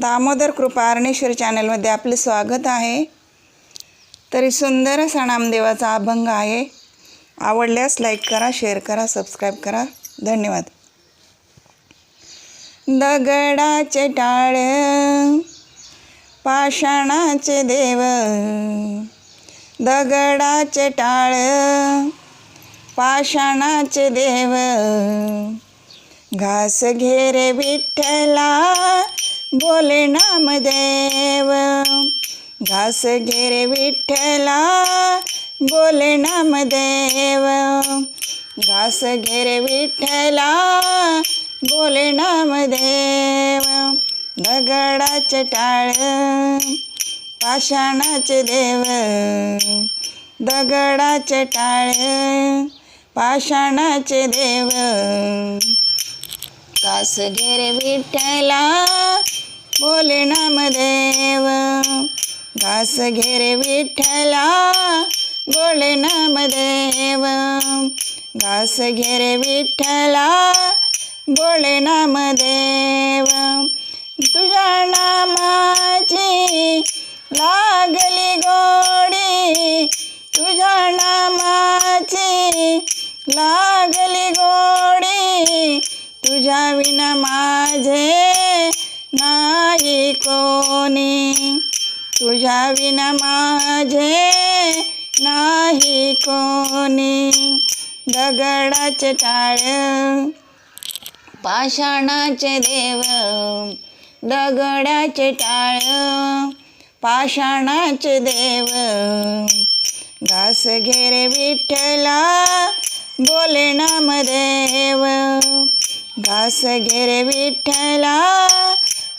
दामोदर कृपा अरणेश्वर चॅनलमध्ये आपले स्वागत आहे. तरी सुंदर असा नामदेवाचा अभंग आहे. आवडल्यास लाईक करा शेअर करा सबस्क्राईब करा. धन्यवाद. दगडाचे टाळ पाषाणाचे देव दगडाचे टाळ पाषाणाचे देव घास घेरे विठ्ठला बोले नामदेव. घास घेरे विठ्ठला. बोले नामदेव. घास घेरे विठ्ठला. बोले नामदेव. दगडाचे टाळ पाषाणाचे देव. दगडाचे टाळ पाषाणाचे देव. कास घेरे विठ्ठला. बोले नामदेव घास घेरे विठ्ठला. बोले नामदेव घास घेरे विठ्ठला. बोले नामदेव तुझ्या नामाची लागली गोडी. तुझ्या नामाची लागली गोडी. तुझ्या विना माझे नाही कोणी तुझ्या विना माझे नाही कोणी दगडाचे टाळ पाषाणाचे देव दगडाचे टाळ पाषाणाचे देव घास घेरे विठ्ठला बोले नामदेव घास घेरे विठ्ठला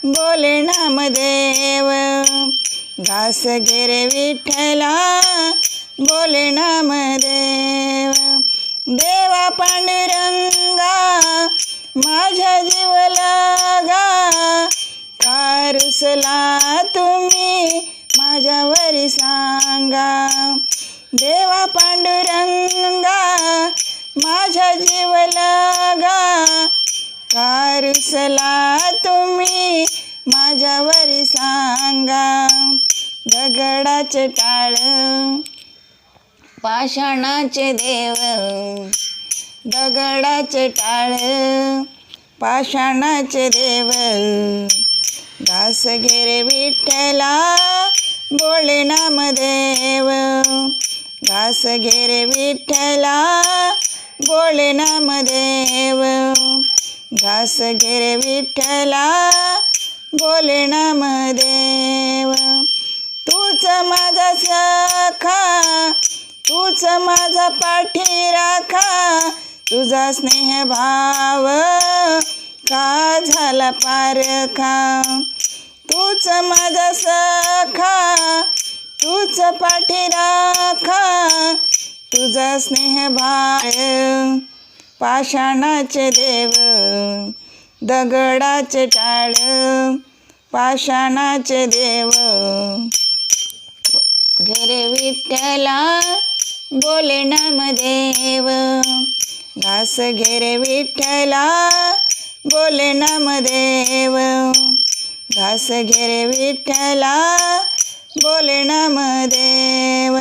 बोले नामदेव. घास घेरे विठ्ठला बोले नामदेव. देवा पांडुरंगा माझ्या जीवलागा कारुसला तुम्ही माझ्यावरी सांगा. देवा पांडुरंगा दगडाचे टाळ पाषाणाचे देव दगडाचे टाळ पाषाणाचे देव. घास घेरे विठ्ठला बोले नामदेव. घास घेरे विठ्ठला बोले नामदेव. घास घेरे विठ्ठला बोले नामदेव. तूच माझा पाठी राखा. तुझा स्नेह भाव का झाला पारखा तूच माझा सखा. तूच पाठी राखा. तुझा स्नेह भाळ पाषाणाचे देव दगडाचे टाळ. पाषाणाचे देव. घेरे विठ्ठला बोले नामदेव. घास घेरे विठ्ठला. बोले नामदेव. घास घेरे विठ्ठला. बोले नामदेव.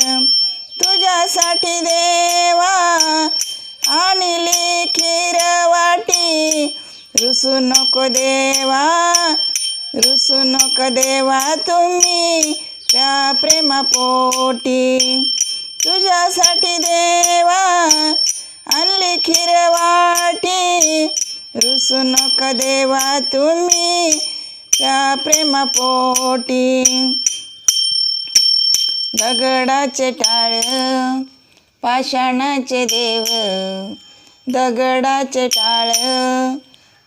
तुझ्यासाठी देवा आणली खीर वाटी रुसू नको देवा. रुसू नको देवा तुम्ही त्या प्रेमापोटी. तुझ्यासाठी देवा आणली खीर वाटी. रुसू नका देवा तुम्ही त्या प्रेमापोटी. दगडाचे टाळ पाषाणाचे देव. दगडाचे टाळ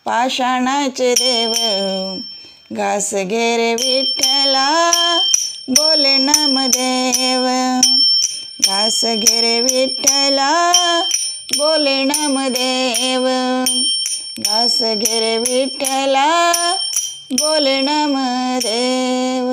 पाषाणाचे देव. घास घेरे विठ्ठला बोल घास घेरे विठ्ठला बोले नामदेव घास घेरे विठ्ठला बोले नामदेव